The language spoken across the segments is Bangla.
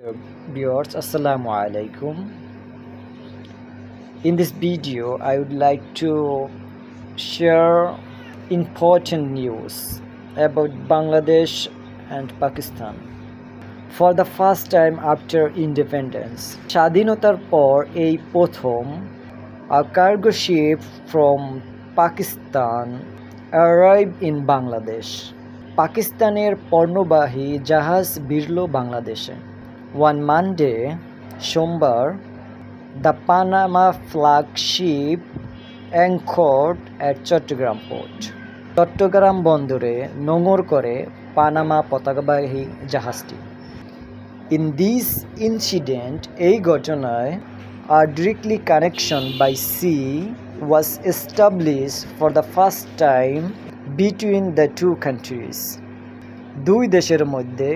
Viewers, Assalamu alaikum. In this video, I would like to share important news about Bangladesh and Pakistan. For the first time after independence, স্বাধীনতার পর এই প্রথম a cargo ship from Pakistan arrived in Bangladesh. পাকিস্তানের পণ্যবাহী জাহাজ বিরল বাংলাদেশে ওয়ান মানডে সোমবার the Panama flagship anchored at Chattogram port Chattogram বন্দরে নোঙর করে পানামা পতাকাবাহী জাহাজটি। ইন দিস ইনসিডেন্ট এই ঘটনায় আর directly connection by sea was establish for the first time between the two countries দুই দেশের মধ্যে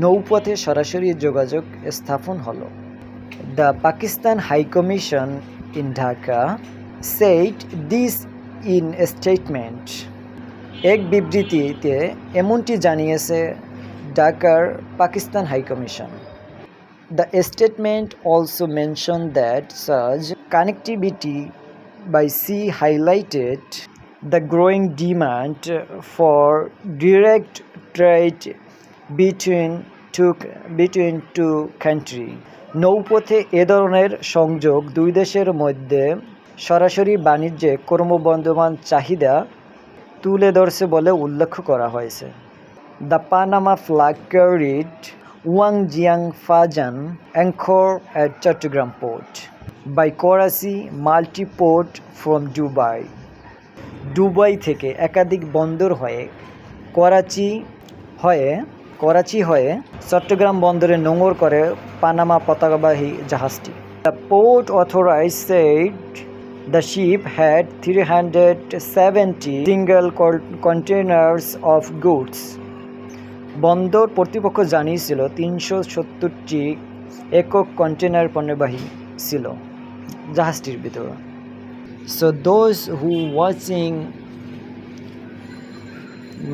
নৌপথে সরাসরি যোগাযোগ স্থাপন হলো। The Pakistan high commission in Dhaka said this in statement এক বিবৃতিতে এমনটি জানিয়েছে ঢাকার Pakistan high commission. The statement also mention that such connectivity by sea highlighted the growing demand for direct trade between two between two country নৌপথে এ ধরনের সংযোগ দুই দেশের মধ্যে সরাসরি বাণিজ্যে ক্রমবন্ধমান চাহিদা তুলে ধরছে বলে উল্লেখ করা হয়েছে। The Panama flag carried Wang Jiang Fazhan anchor at Chattogram port by Karachi multi port from Dubai Dubai থেকে একাধিক বন্দর হয়ে করাচি হয়ে করাচি হয়ে চট্টগ্রাম বন্দরে নোঙর করে পানামা পতাকাবাহী জাহাজটি। The port authorize ship had three hundred seventy single containers of goods বন্দর কর্তৃপক্ষ জানিয়েছিল তিনশো সত্তরটি একক কন্টেনার পণ্যবাহী ছিল জাহাজটির ভিতরে। So those who watching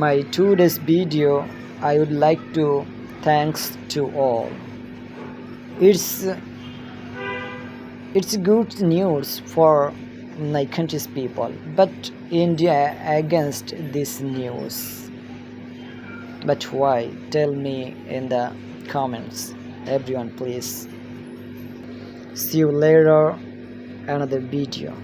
my two days video I would like to thanks to all. It's it's good news for my country's people, but India against this news. But why? Tell me in the comments, everyone, please. See you later, another video.